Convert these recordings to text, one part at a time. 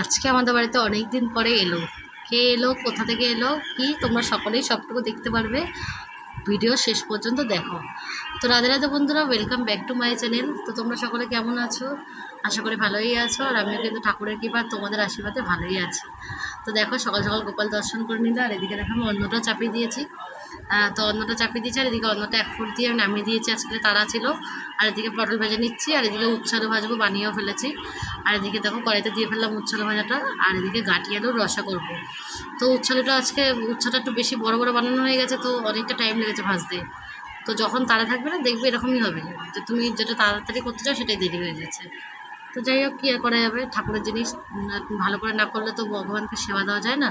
আজকে আমাদের বাড়িতে অনেক দিন পরে এলো। কে এলো? কোথা থেকে এলো? কি? তোমরা সকলেই সবটুকু দেখতে পারবে। ভিডিও শেষ পর্যন্ত দেখো। তো রাধে রাধে বন্ধুরা welcome back to my channel তো তোমরা সকলে কেমন আছো? আশা করি ভালোই আছো। আর আমিও কিন্তু ঠাকুরের কৃপা তোমাদের আশীর্বাদে ভালোই আছি। তো দেখো, সকাল সকাল গোপাল দর্শন করে নিলে। আর এদিকে দেখো, আমি অন্যটা চাপিয়ে দিয়েছি। তো অন্নটা চাপিয়ে দিয়েছি, আর এদিকে অন্নটা এক ফুট দিয়ে নামিয়ে দিয়েছি আজকে তাড়া ছিল। আর এদিকে পটল ভেজে নিচ্ছি, আর এদিকে উচ্ছালো ভাজবো, বানিয়েও ফেলেছি। আর এদিকে দেখো কড়াইতে দিয়ে ফেললাম উচ্ছালো ভাজাটা, আর এদিকে গাঁটি আলুর রসা করব। তো উচ্ছালোটা আজকে উচ্ছাটা একটু বেশি বড় বড় বানানো হয়ে গেছে, তো অনেকটা টাইম লেগেছে ভাজতে। তো যখন তারা থাকবে না, দেখবে এরকমই হবে। যে তুমি যেটা তাড়াতাড়ি করতে চাও, সেটাই দেরি হয়ে গেছে। তো যাই হোক, কী আর করা যাবে? ঠাকুরের জিনিস ভালো করে না করলে তো ভগবানকে সেবা দেওয়া যায় না।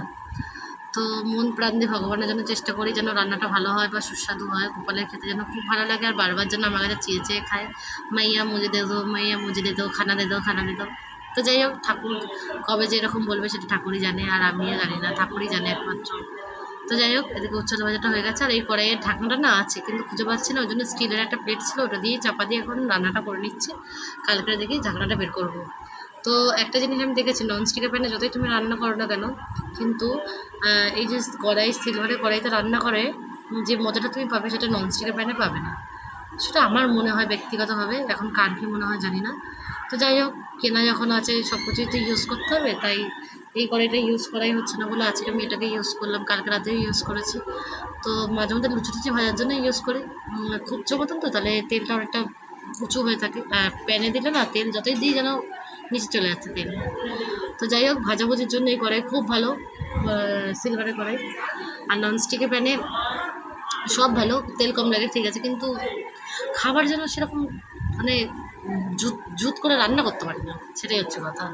তো মন প্রাণ দিয়ে ভগবানের জন্য চেষ্টা করি যেন রান্নাটা ভালো হয় বা সুস্বাদু হয়, গোপালের খেতে যেন খুব ভালো লাগে আর বারবার যেন আমার কাছে চেয়ে চেয়ে খায়। মাইয়া মুজে দে দো, মাইয়া মুজে দে দো, খানা দে দো, খানা দে দো। তো যাই হোক, ঠাকুর কবে যে এরকম বলবে সেটা ঠাকুরই জানে আর আমিও জানি না, ঠাকুরই জানে একমাত্র। তো যাই হোক, এদিকে উচ্ছল ভাজাটা হয়ে গেছে আর এই কড়াইয়ের ঢাকনাটা না আছে কিন্তু খুঁজে পাচ্ছি না, ওই জন্য স্টিলের একটা প্লেট ছিল ওটা দিয়ে চাপা দিয়ে এখন রান্নাটা করে নিচ্ছি। কালকে দেখি ঢাকনাটা বের করব। তো একটা জিনিস আমি দেখেছি ননস্টিকের প্যানে যতই তুমি রান্না করো না কেন, কিন্তু এই যে কড়াই, সিলভারের কড়াইতে রান্না করে, যে মজাটা তুমি পাবে সেটা ননস্টিকের প্যানে পাবে না। সেটা আমার মনে হয় ব্যক্তিগতভাবে, এখন কার কী মনে হয় জানি না। তো যাই হোক, কেনা যখন আছে সব কিছুই তো ইউজ করতে হবে, তাই এই কড়াইটা ইউজ করাই হচ্ছে না বলে আজকে আমি এটাকে ইউজ করলাম, কালকে রাতেও ইউজ করেছি। তো মাঝে মধ্যে লুচি টুচি ভাজার জন্য ইউজ করি। খুবচো মতন তো, তাহলে তেলটা অনেকটা উঁচু হয়ে থাকে। প্যানে দিলে না, তেল যতই দিই যেন চলে যাচ্ছে তেল। তো যাই হোক, ভাজাভুজির জন্য এই কড়াই খুব ভালো সিলভারের কড়াই আর ননস্টিকের প্যানে সব ভালো, তেল কম লাগে, ঠিক আছে, কিন্তু খাবার যেন সেরকম মানে জুত জুত করে রান্না করতে পারি না, সেটাই হচ্ছে কথা।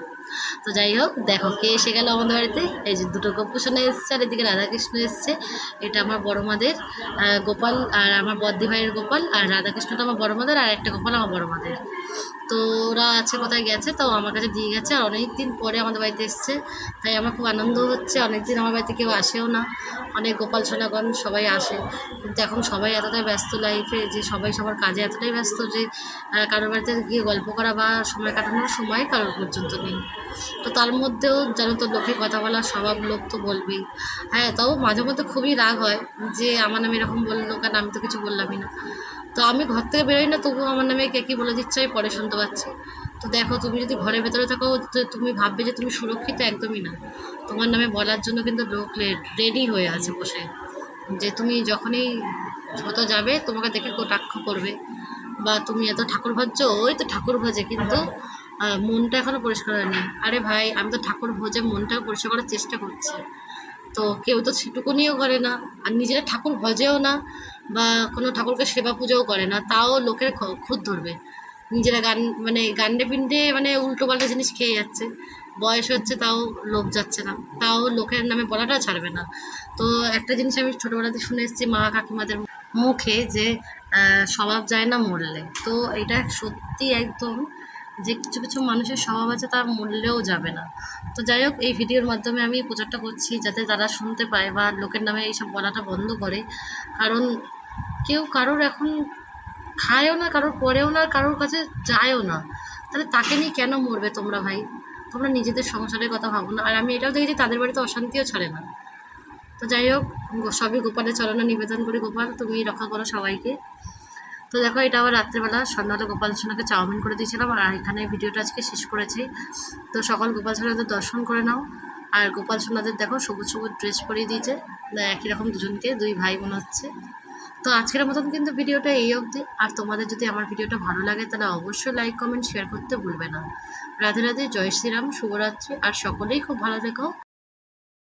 তো যাই হোক, দেখো কে এসে গেল আমাদের বাড়িতে। এই যে দুটো গোপুসোনা এসছে, আর এদিকে রাধাকৃষ্ণ এসছে। এটা আমার বড় মাদের গোপাল আর আমার বদ্দি ভাইয়ের গোপাল, আর রাধাকৃষ্ণটা আমার বড় মাদের, আর একটা গোপাল আমার বড় মাদের। তো ওরা আছে কোথায় গেছে, তো আমার কাছে দিয়ে গেছে, আর অনেক দিন পরে আমাদের বাড়িতে এসছে। তাই আমার খুব আনন্দ হচ্ছে অনেক দিন আমার বাড়িতে কেউ আসেও না। অনেক গোপাল সোনাগণ সবাই আসে। কিন্তু এখন সবাই এতটাই ব্যস্ত লাইফে যে সবাই সবার কাজে এতটাই ব্যস্ত যে কারোর বাড়িতে গিয়ে গল্প করা বা সময় কাটানোর সময় কারোর পর্যন্ত নেই। তো তার মধ্যেও যেন তো লোকে কথা বলার স্বভাব লোক তো বলবেই। হ্যাঁ তাও মাঝে মধ্যে খুবই রাগ হয় যে আমার নামে এরকম বলল কেন, আমি তো কিছু বললামই না। তো আমি ঘর থেকে বেরোই না, তবুও আমার নামে কে কী বলে দিচ্ছে আমি পরে শুনতে পাচ্ছি। তো দেখো, তুমি যদি ঘরের ভেতরে থাকো তুমি ভাববে যে তুমি সুরক্ষিত একদমই না। তোমার নামে বলার জন্য কিন্তু লোক রেডি হয়ে আছে বসে। যে তুমি যখনই কোথাও যাবে, তোমাকে দেখে কটাক্ষ করবে। বা তুমি এত ঠাকুর ভাজছো ওই তো ঠাকুর ভাজে, কিন্তু মনটা এখনও পরিষ্কার হয়নি। আরে ভাই, আমি তো ঠাকুর ভোজে মনটাও পরিষ্কার করার চেষ্টা করছি। তো কেউ তো সেটুকুনিও করে না, আর নিজেরা ঠাকুর ভজেও না, বা কোনো ঠাকুরকে সেবা পুজোও করে না, তাও লোকের খ- খুঁত ধরবে। নিজেরা গান মানে গান্ডে পিন্ডে মানে উল্টো পাল্টা জিনিস খেয়ে যাচ্ছে। বয়স হচ্ছে তাও লোক যাচ্ছে না, তাও লোকের নামে বলাটা ছাড়বে না। তো একটা জিনিস আমি ছোটোবেলাতে শুনে এসেছি মা কাকিমাদের মুখে যে স্বভাব যায় না মরলে। তো এটা সত্যি একদম যে কিছু কিছু মানুষের স্বভাব আছে তার মূল্যেও যাবে না। তো যাই হোক, এই ভিডিওর মাধ্যমে আমি প্রচারটা করছি যাতে তারা শুনতে পায় বা লোকের নামে এইসব বলাটা বন্ধ করে। কারণ কেউ কারোর এখন খায়ও না, কারোর পরেও না, কারোর কাছে যায়ও না। তাহলে তাকে নিয়ে কেন মরবে তোমরা ভাই? তোমরা নিজেদের সংসারের কথা ভাবো না। আর আমি এটাও দেখেছি, তাদের বাড়িতে অশান্তিও ছাড়ে না। তো যাই হোক সবই গোপালের চরণে নিবেদন করি গোপাল, তুমি রক্ষা করো সবাইকে। তো দেখো, এটা আবার রাত্রেবেলা সন্ধ্যাবেলা গোপাল সোনাকে চাউমিন করে দিয়েছিলাম আর এখানে ভিডিওটা আজকে শেষ করেছি। তো সকল গোপাল সোনাদের দর্শন করে নাও। আর গোপাল সোনাদের দেখো, সবুজ সবুজ ড্রেস পরিয়ে দিয়েছে। একই রকম দুজনকে, দুই ভাই মনে হচ্ছে। তো আজকের মতন কিন্তু ভিডিওটা এই অবধি। আর তোমাদের যদি আমার ভিডিওটা ভালো লাগে, তাহলে অবশ্যই লাইক কমেন্ট শেয়ার করতে ভুলবে না। রাধে রাধে, জয় শ্রীরাম, শুভরাত্রি। আর সকলেই খুব ভালো থেকো।